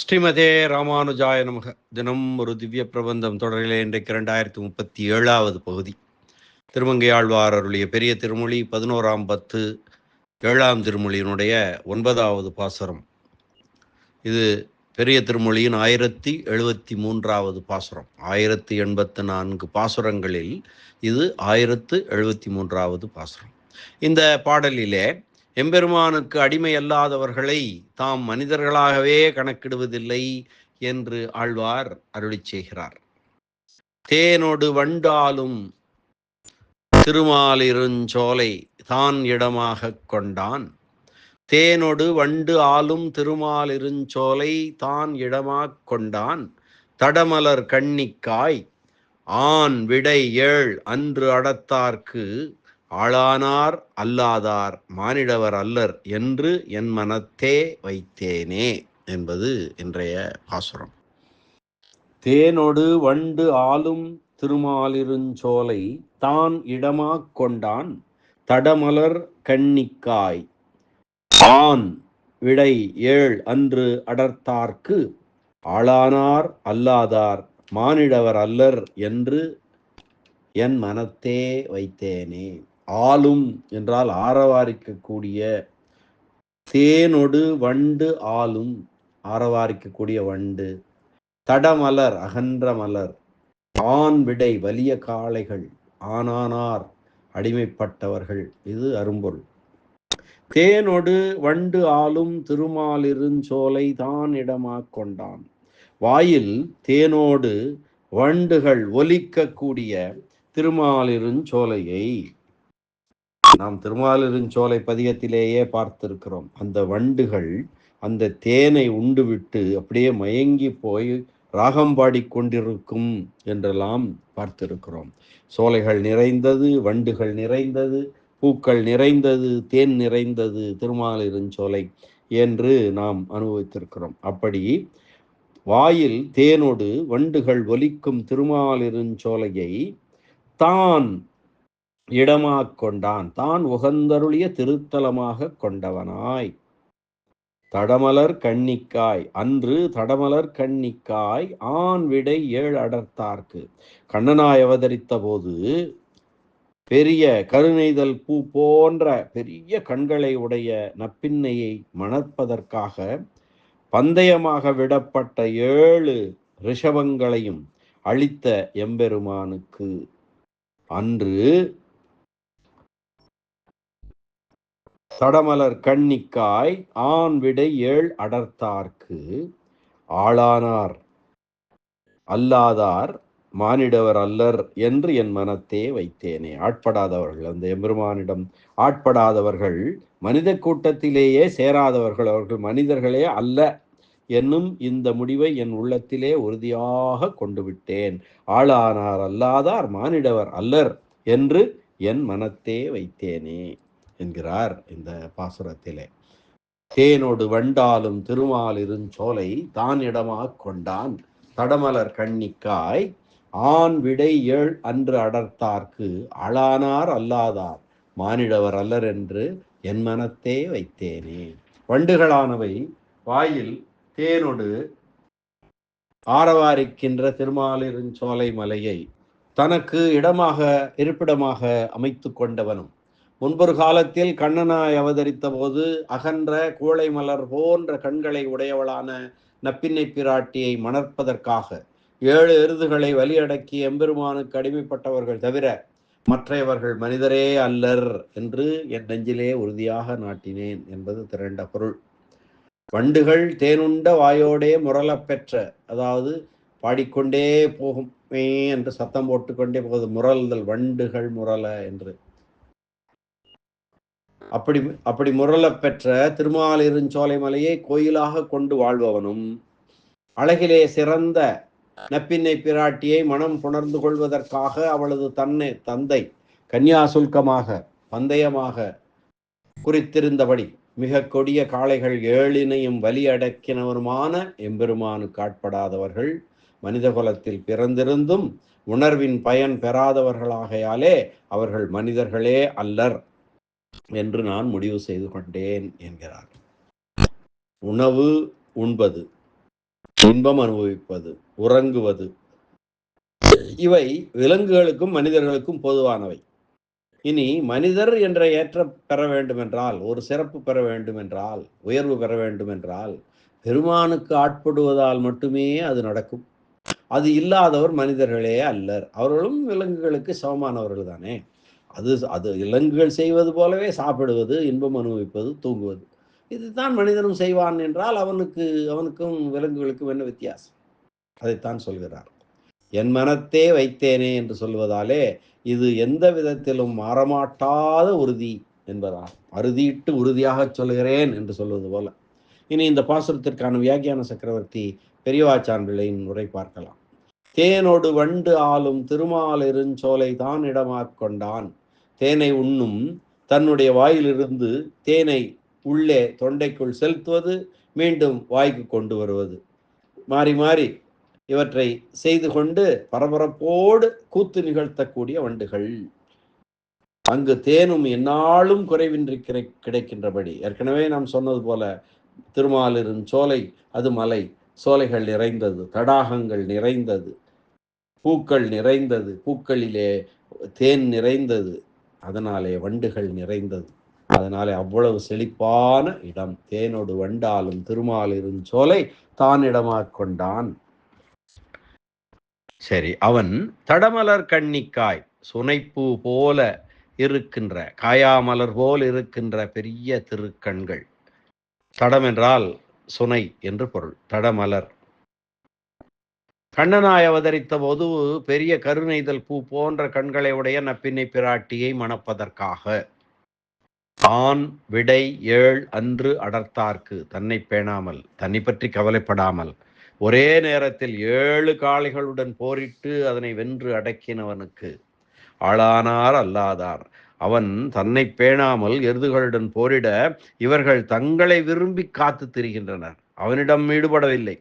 ஸ்ரீமதே ராமானுஜாய நமக. தினம் ஒரு திவ்ய பிரபந்தம் தொடரிலே இன்றைக்கு இரண்டாயிரத்தி முப்பத்தி ஏழாவது பகுதி. திருமங்கையாழ்வார் அருளிய பெரிய திருமொழி பதினோராம் பத்து ஏழாம் திருமொழியினுடைய ஒன்பதாவது பாசுரம். இது பெரிய திருமொழியின் ஆயிரத்தி எழுபத்தி மூன்றாவது பாசுரம். ஆயிரத்தி எண்பத்து நான்கு பாசுரங்களில் இது ஆயிரத்து எழுபத்தி மூன்றாவது பாசுரம். இந்த பாடலிலே எம்பெருமானுக்கு அடிமை அல்லாதவர்களை தாம் மனிதர்களாகவே கணக்கிடுவதில்லை என்று ஆழ்வார் அருளி செய்கிறார். தேனொடு வண்டாலும் திருமாலிருஞ்சோலை தான் இடமாக கொண்டான். தேனொடு வண்டு ஆளும் திருமாலிருஞ்சோலை தான் இடமாக கொண்டான். தடமலர் கண்ணிக்காய் ஆண் விடை ஏழ் அன்று அடத்தார்க்கு ஆளானார் அல்லாதார் மானிடவர் அல்லர் என்று என் மனத்தே வைத்தேனே என்பது இன்றைய பாசுரம். தேனொடு வண்டு ஆளும் திருமாலிருஞ்சோலை தான் இடமாக் கொண்டான் தடமலர் கண்ணிக்காய் ஆண் விடை ஏழ் அன்று அடர்த்தார்க்கு ஆளானார் அல்லாதார் மானிடவர் அல்லர் என்று என் மனத்தே வைத்தேனே. ஆளும் என்றால் ஆரவாரிக்கக்கூடிய தேனொடு வண்டு ஆளும் ஆரவாரிக்கக்கூடிய வண்டு. தடமலர் அகன்ற மலர் ஆண் விடை வலிய காளைகள் ஆனானார் அடிமைப்பட்டவர்கள். இது அரும்பொருள். தேனொடு வண்டு ஆளும் திருமாலிருஞ்சோலை தான் இடமாக் கொண்டான். வாயில் தேனோடு வண்டுகள் ஒலிக்கக்கூடிய திருமாலிருஞ்சோலையை நாம் திருமாலிருஞ்சோலை பதிகத்திலேயே பார்த்திருக்கிறோம். அந்த வண்டுகள் அந்த தேனை உண்டுவிட்டு அப்படியே மயங்கி போய் ராகம் பாடிக்கொண்டிருக்கும் என்றெல்லாம் பார்த்திருக்கிறோம். சோலைகள் நிறைந்தது வண்டுகள் நிறைந்தது பூக்கள் நிறைந்தது தேன் நிறைந்தது திருமாலிருஞ்சோலை என்று நாம் அனுபவித்திருக்கிறோம். அப்படி வாயில் தேனோடு வண்டுகள் ஒலிக்கும் திருமாலிருஞ்சோலையை தான் இடமாக கொண்டான். தான் உகந்தருளிய திருத்தலமாக கொண்டவனாய். தடமலர் கண்ணிக்காய் அன்று தடமலர் கண்ணிக்காய் ஆண் விடை ஏழு அடர்த்தார்க்கு. கண்ணனாய் அவதரித்த போது பெரிய கருணைதல் பூ போன்ற பெரிய கண்களை உடைய நப்பின்னையை மணப்பதற்காக பந்தயமாக விடப்பட்ட ஏழு ரிஷபங்களையும் அளித்த எம்பெருமானுக்கு அன்று தடமலர் கண்ணிக்காய் ஆண் விடை ஏழ் அடர்த்தார்க்கு. ஆளானார். அல்லாதார் மானிடவர் அல்லர் என்று என் மனத்தே வைத்தேனே. ஆட்படாதவர்கள் அந்த எம்பெருமானிடம் ஆட்படாதவர்கள் மனித கூட்டத்திலேயே சேராதவர்கள் அவர்கள் மனிதர்களே அல்ல என்னும் இந்த முடிவை என் உள்ளத்திலே உறுதியாக கொண்டு விட்டேன். ஆளானார் அல்லாதார் மானிடவர் அல்லர் என்று என் மனத்தே வைத்தேனே. என்கிறார் இந்த பாசுரத்திலே. தேனோடு வண்டாலும் திருமாலிருஞ்சோலை தான் இடமாக கொண்டான். தடமலர் கண்ணிக்காய் ஆண் விடை ஏழ் அன்று அடர்த்தார்க்கு அழானார் அல்லாதார். மானிடவர் அல்லர் என்று என் மனத்தே வைத்தேனே. வண்டுகளானவை வாயில் தேனொடு ஆரவாரிக்கின்ற திருமாலிருஞ்சோலை மலையை தனக்கு இடமாக இருப்பிடமாக அமைத்து கொண்டவனும் முன்பொரு காலத்தில் கண்ணனாய் அவதரித்த போது அகன்ற கூளை மலர் போன்ற கண்களை உடையவளான நப்பின்னை பிராட்டியை மணற்பதற்காக ஏழு எருதுகளை வலியடக்கி எம்பெருமானுக்கு அடிமைப்பட்டவர்கள் தவிர மற்றையவர்கள் மனிதரே அல்லர் என்று என் நெஞ்சிலே உறுதியாக நாட்டினேன் என்பது திரண்ட பொருள். வண்டுகள் தேனுண்ட வாயோடே முரளப் பெற்ற அதாவது பாடிக்கொண்டே போகும் என்று சத்தம் போட்டுக்கொண்டே போகுது முரல்தல் வண்டுகள் முரல என்று. அப்படி அப்படி முரளப் பெற்ற திருமாலிருஞ்சோலை மலையை கோயிலாக கொண்டு வாழ்பவனும் அழகிலே சிறந்த நப்பின்னை பிராட்டியை மனம் புணர்ந்து கொள்வதற்காக அவளது தன்னை தந்தை கன்னியாசுல்கமாக பந்தயமாக குறித்திருந்தபடி மிக கொடிய காளைகள் ஏழினையும் வலி அடக்கினவருமான எம்பெருமானுக்கு ஆட்படாதவர்கள் மனித குலத்தில் பிறந்திருந்தும் உணர்வின் பயன் பெறாதவர்களாகையாலே அவர்கள் மனிதர்களே அல்லர். என்று நான் முடிவு செய்து கொண்டேன் என்கிறார். உணவு உண்பது இன்பம் அனுபவிப்பது உறங்குவது இவை விலங்குகளுக்கும் மனிதர்களுக்கும் பொதுவானவை. இனி மனிதர் என்ற ஏற்ற பெற வேண்டுமென்றால் ஒரு சிறப்பு பெற வேண்டும் என்றால் உயர்வு பெற வேண்டும் என்றால் பெருமானுக்கு ஆட்படுவதால் மட்டுமே அது நடக்கும். அது இல்லாதவர் மனிதர்களே அல்லர். அவர்களும் விலங்குகளுக்கு சமமானவர்கள் தானே. அது அது விலங்குகள் செய்வது போலவே சாப்பிடுவது இன்பம் அனுபவிப்பது தூங்குவது. இதுதான் மனிதனும் செய்வான் என்றால் அவனுக்கு அவனுக்கும் விலங்குகளுக்கும் என்ன வித்தியாசம்? அதைத்தான் சொல்கிறார். என் மனத்தே வைத்தேனே என்று சொல்வதாலே இது எந்த விதத்திலும் மாறமாட்டாத உறுதி என்பதால் அறுதியிட்டு உறுதியாக சொல்கிறேன் என்று சொல்வது போல. இனி இந்த பாசுரத்திற்கான வியாக்கியான சக்கரவர்த்தி பெரியவாச்சான் பிள்ளையின் உரை பார்க்கலாம். தேனோடு வண்டு ஆளும் திருமாலிருஞ்சோலை தான் இடமாக் கொண்டான். தேனை உண்ணும் தன்னுடைய வாயிலிருந்து தேனை உள்ளே தொண்டைக்குள் செலுத்துவது மீண்டும் வாய்க்கு கொண்டு வருவது. மாறி மாறி இவற்றை செய்து கொண்டு பரபரப்போடு கூத்து நிகழ்த்தக்கூடிய வண்டுகள். அங்கு தேனும் என்னாலும் குறைவின்றி கிடை கிடைக்கின்றபடி. ஏற்கனவே நாம் சொன்னது போல திருமாலிருன் சோலை அது மலை. சோலைகள் நிறைந்தது தடாகங்கள் நிறைந்தது பூக்கள் நிறைந்தது பூக்களிலே தேன் நிறைந்தது. அதனாலே வண்டுகள் நிறைந்தது. அதனாலே அவ்வளவு செழிப்பான இடம். தேனோடு வண்டாலும் திருமாலிரும் சோலை தான் இடமாக் கொண்டான். சரி அவன் தடமலர் கண்ணிக்காய் சுனைப்பூ போல இருக்கின்ற காயாமலர் போல் இருக்கின்ற பெரிய திருக்கண்கள். தடம் என்றால் சுனை என்று பொருள். தடமலர். கண்ணனாய் அவதரித்த போது பெரிய கருணைதல் பூ போன்ற கண்களை உடைய நப்பினை பிராட்டியை மணப்பதற்காக. ஆண் விடை ஏழ் அன்று அடர்த்தார்க்கு. தன்னை பேணாமல் தன்னை பற்றி கவலைப்படாமல். ஒரே நேரத்தில் ஏழு காளைகளுடன் போரிட்டு அதனை வென்று அடக்கினவனுக்கு. ஆளானார் அல்லாதார். அவன் தன்னை பேணாமல் எருதுகளுடன் போரிட இவர்கள் தங்களை விரும்பி காத்து திரிகின்றனர். அவனிடம் ஈடுபடவில்லை.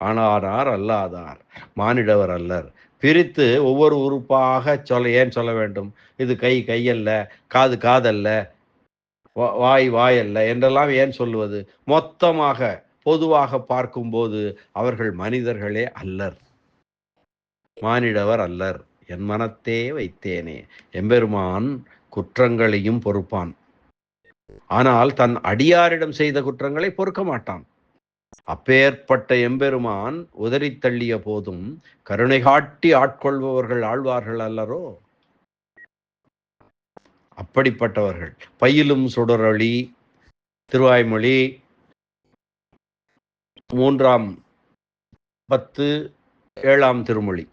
ஆனானார் அல்லாதார் மானிடவர் அல்லர். பிரித்து ஒவ்வொரு உறுப்பாக சொல்ல ஏன் சொல்ல வேண்டும்? இது கை கையல்ல காது காதல்ல வாய் வாயல்ல என்றெல்லாம் ஏன் சொல்லுவது? மொத்தமாக பொதுவாக பார்க்கும்போது அவர்கள் மனிதர்களே அல்லர். மானிடவர் அல்லர். என் மனத்தே வைத்தேனே. எம்பெருமான் குற்றங்களையும் பொறுப்பான். ஆனால் தன் அடியாரிடம் செய்த குற்றங்களை பொறுக்க மாட்டான். அப்பேற்பட்ட எம்பெருமான் உதறி தள்ளிய போதும் கருணை காட்டி ஆட்கொள்பவர்கள் ஆழ்வார்கள் அல்லரோ? அப்படிப்பட்டவர்கள். பயிலும் சுடரொளி திருவாய்மொழி மூன்றாம் பத்து ஏழாம் திருமொழி.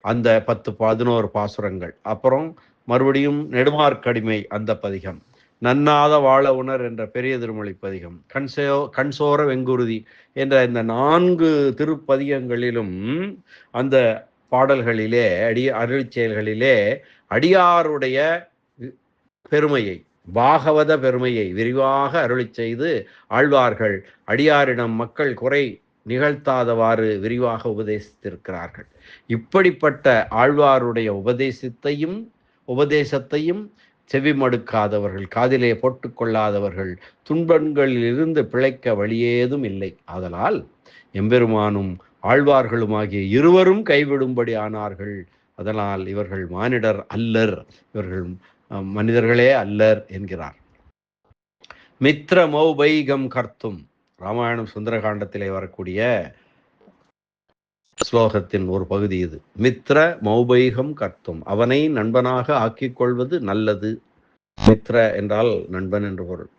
அந்த பத்து பதினோரு பாசுரங்கள். அப்புறம் மறுபடியும் நெடுமார்க்கடிமை அந்த பதிகம். நன்னாத வாழ உணர் என்ற பெரிய திருமொழி பதிகம். கண்சோ கண்சோர வெங்குருதி என்ற இந்த நான்கு திருப்பதிகங்களிலும் அந்த பாடல்களிலே அடி அருளிச்செயல்களிலே அடியாருடைய பெருமையை பாகவத பெருமையை விரிவாக அருளி செய்து ஆழ்வார்கள். அடியாரிடம் மக்கள் குறை நிகழ்த்தாதவாறு விரிவாக உபதேசித்திருக்கிறார்கள். இப்படிப்பட்ட ஆழ்வாருடைய உபதேசத்தையும் உபதேசத்தையும் செவிமடுக்காதவர்கள் காதிலே போட்டுக்கொள்ளாதவர்கள் துன்பங்களில் இருந்து பிழைக்க வழியேதும் இல்லை. ஆதலால் எம்பெருமானும் ஆழ்வார்களுமாகிய இருவரும் கைவிடும்படி ஆனார்கள். அதனால் இவர்கள் மானிடர் அல்லர் இவர்கள் மனிதர்களே அல்லர் என்கிறார். மித்ர மௌபைகம் கர்த்தும். ராமாயணம் சுந்தரகாண்டத்திலே வரக்கூடிய ஸ்லோகத்தின் ஒரு பகுதி இது. மித்ர மௌபைகம் கர்த்தும். அவனை நண்பனாக ஆக்கிக் கொள்வது நல்லது. மித்ர என்றால் நண்பன் என்று பொருள்.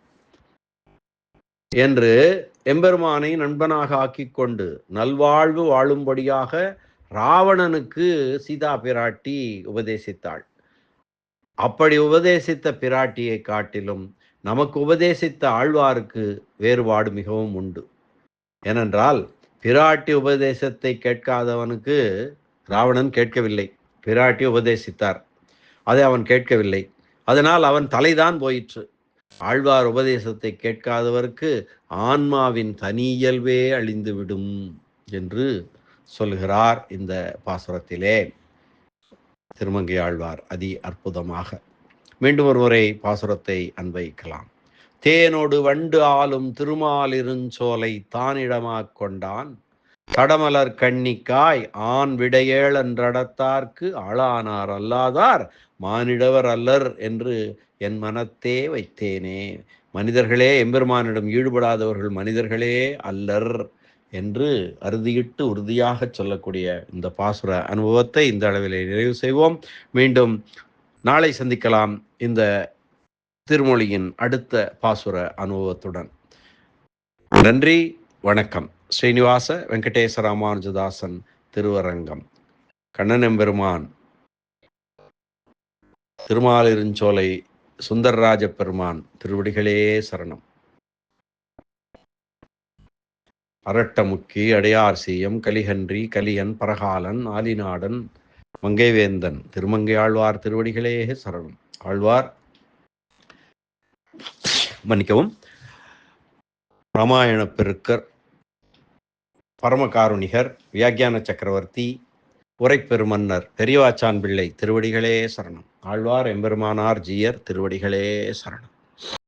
என்று எம்பெருமானை நண்பனாக ஆக்கிக் கொண்டு நல்வாழ்வு வாழும்படியாக ராவணனுக்கு சீதா பிராட்டி உபதேசித்தாள். அப்படி உபதேசித்த பிராட்டியை காட்டிலும் நமக்கு உபதேசித்த ஆழ்வாருக்கு வேறுபாடு மிகவும் உண்டு. ஏனென்றால் பிராட்டி உபதேசத்தை கேட்காதவனுக்கு ராவணன் கேட்கவில்லை. பிராட்டி உபதேசித்தார். அதை அவன் கேட்கவில்லை. அதனால் அவன் தலைதான் போயிற்று. ஆழ்வார் உபதேசத்தை கேட்காதவருக்கு ஆன்மாவின் தனியல்வே அழிந்துவிடும் என்று சொல்கிறார் இந்த பாசுரத்திலே. திருமங்கை ஆழ்வார் அதி அற்புதமாக. மீண்டும் ஒரு முறை பாசுரத்தை அன்வைக்கலாம் தேனோடு வண்டு ஆளும் திருமாலிருஞ்சோலை தானிடமாக் கொண்டான். தடமலர் கண்ணிக்காய் ஆண் விடையேள் என்றடத்தார்க்கு ஆளானார் அல்லாதார் மானிடவர் அல்லர் என்று என் மனத்தே வைத்தேனே. மனிதர்களே எம்பெருமானிடம் ஈடுபடாதவர்கள் மனிதர்களே அல்லர் என்று அறுதியிட்டு உறுதியாக சொல்லக்கூடிய இந்த பாசுர அனுபவத்தை இந்த அளவிலே நிறைவு செய்வோம். மீண்டும் நாளை சந்திக்கலாம். இந்த திருமொழியின் அடுத்த பாசுர அனுபவத்துடன். நன்றி வணக்கம். ஸ்ரீனிவாச வெங்கடேச ராமானுஜதாசன் திருவரங்கம். கண்ணன் எம்பெருமான் திருமாலிருஞ்சோலை சுந்தரராஜ பெருமான் திருவடிகளே சரணம். அரட்டமுக்கி அடையார் சீயம் கலிகன்றி கலியன் பரகாலன் ஆலிநாடன் மங்கைவேந்தன் திருமங்கை ஆழ்வார் திருவடிகளே சரணம். ஆழ்வார் மன்னிக்கவும். ராமாயண பெருக்கர் பரமகாருணிகர் வியாக்கியான சக்கரவர்த்தி உரைப்பெருமன்னர் பெரியவாச்சான் பிள்ளை திருவடிகளே சரணம். ஆழ்வார் எம்பெருமானார் ஜீயர் திருவடிகளே சரணம்.